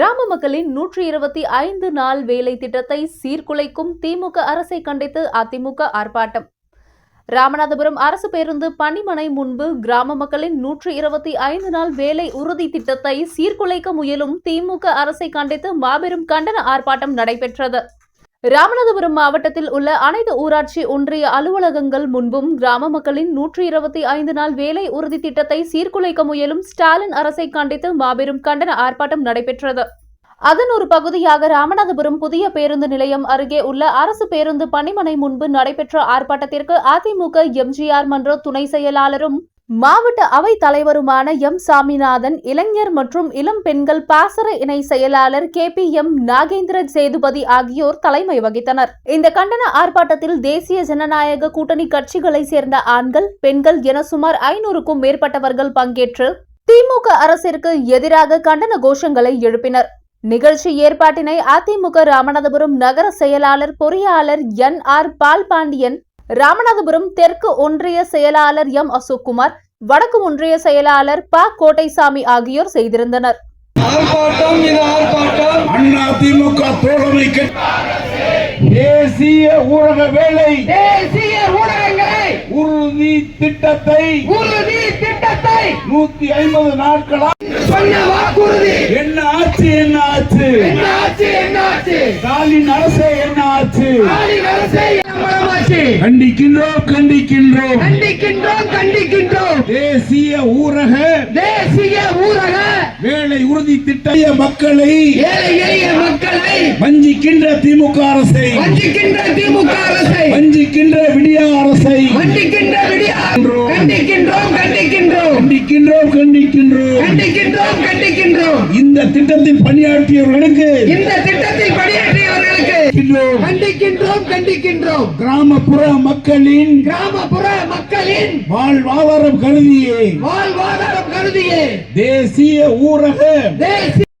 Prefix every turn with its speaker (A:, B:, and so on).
A: கிராம மக்களின் நூற்றி இருபத்தி ஐந்து நாள் வேலை திட்டத்தை சீர்குலைக்கும் திமுக அரசை கண்டித்து அதிமுக ஆர்ப்பாட்டம். ராமநாதபுரம் அரசு பேருந்து பணிமனை முன்பு கிராம மக்களின் நூற்றி இருபத்தி ஐந்து நாள் வேலை உறுதி திட்டத்தை சீர்குலைக்க முயலும் திமுக அரசை கண்டித்து மாபெரும் கண்டன ஆர்ப்பாட்டம் நடைபெற்றது. ராமநாதபுரம் மாவட்டத்தில் உள்ள அனைத்து ஊராட்சி ஒன்றிய அலுவலகங்கள் முன்பும் கிராம மக்களின் நூற்றி இருபத்தி ஐந்து நாள் வேலை உறுதி திட்டத்தை சீர்குலைக்க முயலும் ஸ்டாலின் அரசை கண்டித்து மாபெரும் கண்டன ஆர்ப்பாட்டம் நடைபெற்றது. அதன் ஒரு பகுதியாக ராமநாதபுரம் புதிய பேருந்து நிலையம் அருகே உள்ள அரசு பேருந்து பணிமனை முன்பு நடைபெற்ற ஆர்ப்பாட்டத்திற்கு அதிமுக எம்ஜிஆர் மன்ற துணை செயலாளரும் மாவட்ட அவை தலைவருமான எம் சாமிநாதன் இளைஞர் மற்றும் இளம் பெண்கள் பாசர இணை செயலாளர் K P M Nagendra Sethupathi ஆகியோர் தலைமை வகித்தனர். இந்த கண்டன ஆர்ப்பாட்டத்தில் தேசிய ஜனநாயக கூட்டணி கட்சிகளை சேர்ந்த ஆண்கள் பெண்கள் என சுமார் ஐநூறுக்கும் மேற்பட்டவர்கள் பங்கேற்று திமுக அரசிற்கு எதிராக கண்டன கோஷங்களை எழுப்பினர். நிகழ்ச்சி ஏற்பாட்டினை அதிமுக ராமநாதபுரம் நகர செயலாளர் பொறியாளர் என் ஆர் பால்பாண்டியன் ராமநாதபுரம் தெற்கு ஒன்றிய செயலாளர் எம் அசோக்குமார் வடக்கு ஒன்றிய செயலாளர் ப கோட்டைசாமி ஆகியோர் செய்திருந்தனர்.
B: தேசிய ஊரக வேலை.
C: தேசிய ஊடகங்களை
B: உறுதி திட்டத்தை
C: உறுதி திட்டத்தை
B: நூத்தி ஐம்பது நாட்களா
C: சொன்ன வாக்குறுதி.
B: என்ன ஆச்சு என்ன ஆச்சு?
C: என்ன ஆச்சு என்ன ஆச்சு?
B: ஸ்டாலின் அரசே என்ன ஆச்சு?
C: ஸ்டாலின் அரசை
B: கண்டிக்கின்றோம் கண்டிக்கின்றோம்.
C: கண்டிக்கின்றோம் கண்டிக்கின்றோம்.
B: தேசிய ஊரக
C: தேசிய ஊரக
B: வேலை உறுதி திட்ட மக்களை
C: ஏழை எளிய மக்களை
B: வஞ்சிக்கின்ற திமுக அரசை
C: வஞ்சிக்கின்ற திமுக அரசை
B: வஞ்சிக்கின்ற விடியா அரசை
C: வஞ்சிக்கின்ற விடியா கண்டிக்கின்றோம். கண்டிக்கின்றோம்
B: கண்டிக்கின்றோம். கண்டிக்கின்றோம்
C: கண்டிக்கின்றோம்.
B: இந்த திட்டத்தில் பணியாற்றியவர்களுக்கு
C: இந்த திட்டத்தில் பணியாற்றியவர்களுக்கு. கண்டிக்கின்றோம். கண்டிக்கின்றோம்
B: கிராமப்புற மக்களின்
C: கிராமப்புற மக்களின்
B: வாழ்வாதாரம் கருதியே.
C: வாழ்வாதாரம் கருதியே.
B: தேசிய ஊரக
C: தேசிய